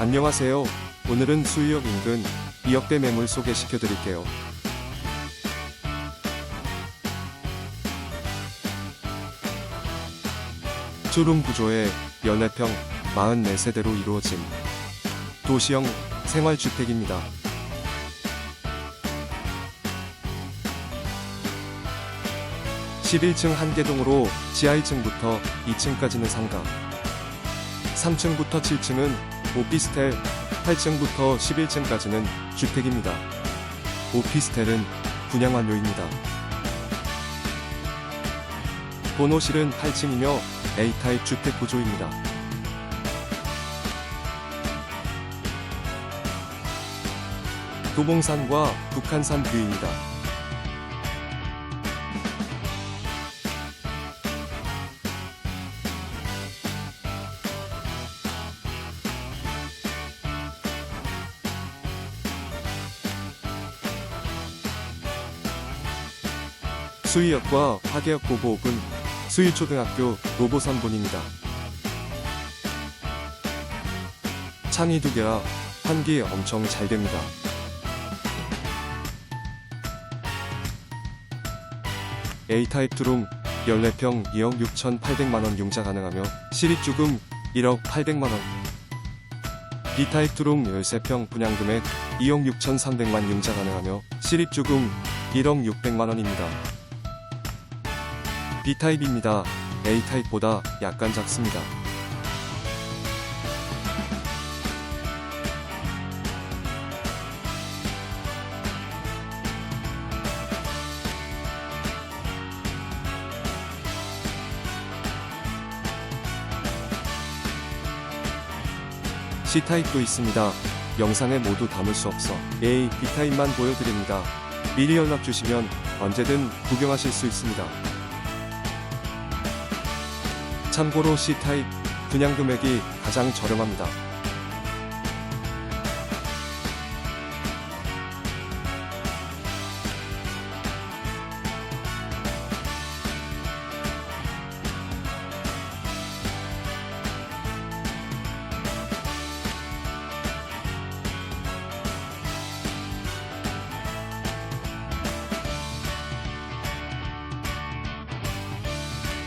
안녕하세요. 오늘은 수유역 인근 2억대 매물 소개시켜 드릴게요. 투룸 구조의 연애평 44세대로 이루어진 도시형 생활주택입니다. (11층) 한 개동으로 지하 1층부터 2층까지는 상가 3층부터 7층은 오피스텔 8층부터 11층까지는 주택입니다. 오피스텔은 분양 완료입니다. 번호실은 8층이며 A타입 주택 구조입니다. 도봉산과 북한산 뷰입니다. 수의역과 화계역 고보읍은 수의초등학교 로보선본입니다. 창이 두 개라 환기 엄청 잘 됩니다. A타입 투룸 14평 2억 6,800만원 융자 가능하며 시립주금 1억 800만원 B타입 투룸 13평 분양금액 2억 6,300만 융자 가능하며 시립주금 1억 600만원입니다. B타입입니다. A타입보다 약간 작습니다. C타입도 있습니다. 영상에 모두 담을 수 없어 A, B타입만 보여드립니다. 미리 연락 주시면 언제든 구경하실 수 있습니다. 참고로 C타입 분양 금액이 가장 저렴합니다.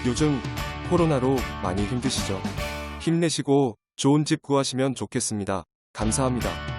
요즘 코로나로 많이 힘드시죠? 힘내시고 좋은 집 구하시면 좋겠습니다. 감사합니다.